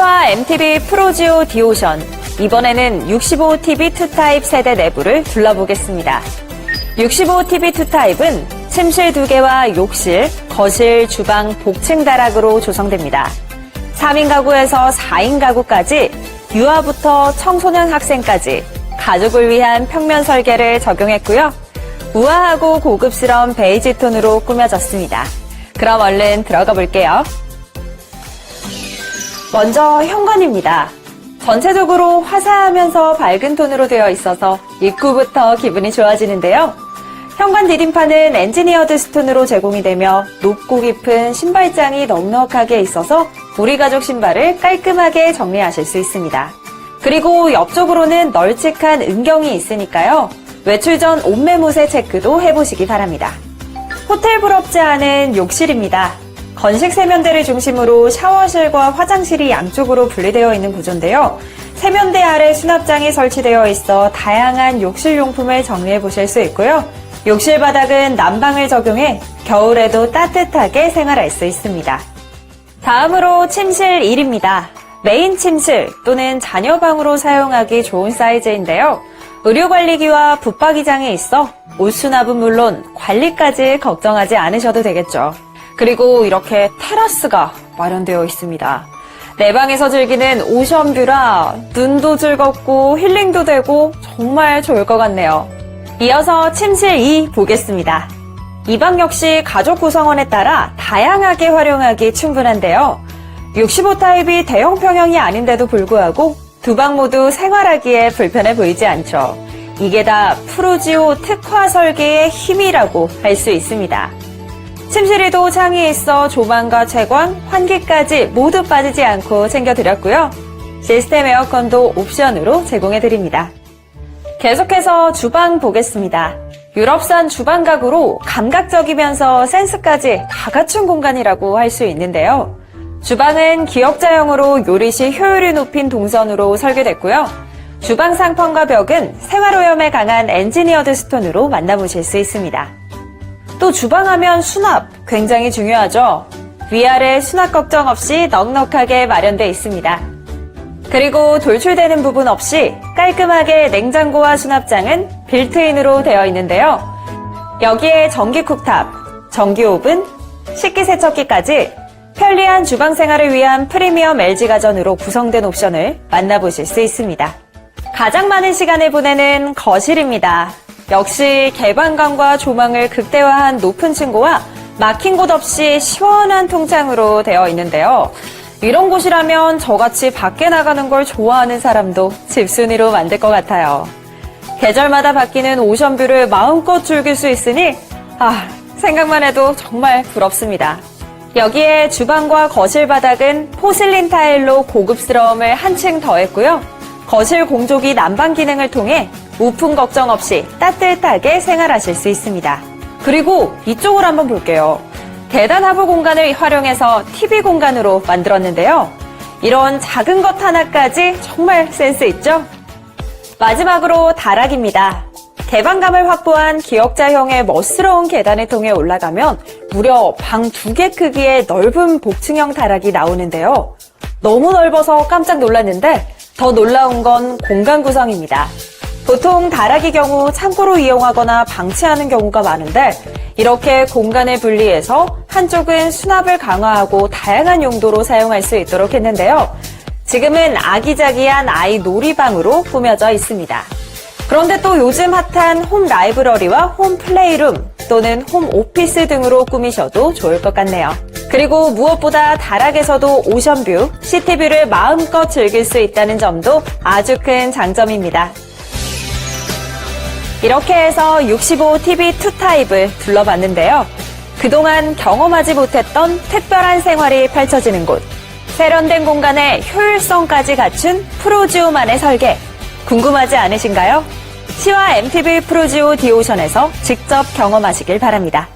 시와 MTV 프로지오 디오션. 이번에는 65TV 2타입 세대 내부를 둘러보겠습니다. 65TV 2타입은 침실 2개와 욕실, 거실, 주방, 복층 다락으로 조성됩니다. 3인 가구에서 4인 가구까지 유아부터 청소년 학생까지 가족을 위한 평면 설계를 적용했고요. 우아하고 고급스러운 베이지 톤으로 꾸며졌습니다. 그럼 얼른 들어가 볼게요. 먼저 현관입니다. 전체적으로 화사하면서 밝은 톤으로 되어 있어서 입구부터 기분이 좋아지는데요. 현관 디딤판은 엔지니어드 스톤으로 제공이 되며 높고 깊은 신발장이 넉넉하게 있어서 우리 가족 신발을 깔끔하게 정리하실 수 있습니다. 그리고 옆쪽으로는 널찍한 은경이 있으니까요. 외출 전 옷매무새 체크도 해보시기 바랍니다. 호텔 부럽지 않은 욕실입니다. 건식 세면대를 중심으로 샤워실과 화장실이 양쪽으로 분리되어 있는 구조인데요. 세면대 아래 수납장이 설치되어 있어 다양한 욕실 용품을 정리해 보실 수 있고요. 욕실 바닥은 난방을 적용해 겨울에도 따뜻하게 생활할 수 있습니다. 다음으로 침실 1입니다. 메인 침실 또는 자녀방으로 사용하기 좋은 사이즈인데요. 의료관리기와 붙박이장이 있어 옷 수납은 물론 관리까지 걱정하지 않으셔도 되겠죠. 그리고 이렇게 테라스가 마련되어 있습니다. 내 방에서 즐기는 오션뷰라 눈도 즐겁고 힐링도 되고 정말 좋을 것 같네요. 이어서 침실 2 보겠습니다. 이 방 역시 가족 구성원에 따라 다양하게 활용하기 충분한데요. 65타입이 대형 평형이 아닌데도 불구하고 두 방 모두 생활하기에 불편해 보이지 않죠. 이게 다 프로지오 특화 설계의 힘이라고 할 수 있습니다. 침실에도 창이 있어 조망과 채광, 환기까지 모두 빠지지 않고 챙겨드렸고요. 시스템 에어컨도 옵션으로 제공해드립니다. 계속해서 주방 보겠습니다. 유럽산 주방 가구로 감각적이면서 센스까지 다 갖춘 공간이라고 할 수 있는데요. 주방은 기역자형으로 요리 시 효율이 높인 동선으로 설계됐고요. 주방 상판과 벽은 생활오염에 강한 엔지니어드 스톤으로 만나보실 수 있습니다. 또 주방하면 수납 굉장히 중요하죠. 위아래 수납 걱정 없이 넉넉하게 마련되어 있습니다. 그리고 돌출되는 부분 없이 깔끔하게 냉장고와 수납장은 빌트인으로 되어 있는데요. 여기에 전기 쿡탑, 전기 오븐, 식기세척기까지 편리한 주방 생활을 위한 프리미엄 LG 가전으로 구성된 옵션을 만나보실 수 있습니다. 가장 많은 시간을 보내는 거실입니다. 역시 개방감과 조망을 극대화한 높은 층고와 막힌 곳 없이 시원한 통창으로 되어 있는데요. 이런 곳이라면 저같이 밖에 나가는 걸 좋아하는 사람도 집순이로 만들 것 같아요. 계절마다 바뀌는 오션뷰를 마음껏 즐길 수 있으니, 아, 생각만 해도 정말 부럽습니다. 여기에 주방과 거실 바닥은 포슬린 타일로 고급스러움을 한층 더했고요. 거실 공조기 난방 기능을 통해 우풍 걱정 없이 따뜻하게 생활하실 수 있습니다. 그리고 이쪽을 한번 볼게요. 계단 하부 공간을 활용해서 TV 공간으로 만들었는데요. 이런 작은 것 하나까지 정말 센스 있죠? 마지막으로 다락입니다. 개방감을 확보한 기역자형의 멋스러운 계단을 통해 올라가면 무려 방 두 개 크기의 넓은 복층형 다락이 나오는데요. 너무 넓어서 깜짝 놀랐는데 더 놀라운 건 공간 구성입니다. 보통 다락의 경우 창고로 이용하거나 방치하는 경우가 많은데 이렇게 공간을 분리해서 한쪽은 수납을 강화하고 다양한 용도로 사용할 수 있도록 했는데요. 지금은 아기자기한 아이 놀이방으로 꾸며져 있습니다. 그런데 또 요즘 핫한 홈 라이브러리와 홈 플레이룸 또는 홈 오피스 등으로 꾸미셔도 좋을 것 같네요. 그리고 무엇보다 다락에서도 오션뷰, 시티뷰를 마음껏 즐길 수 있다는 점도 아주 큰 장점입니다. 이렇게 해서 65TV 2타입을 둘러봤는데요. 그동안 경험하지 못했던 특별한 생활이 펼쳐지는 곳. 세련된 공간에 효율성까지 갖춘 프로지오만의 설계. 궁금하지 않으신가요? 시와 MTV 프로지오 디오션에서 직접 경험하시길 바랍니다.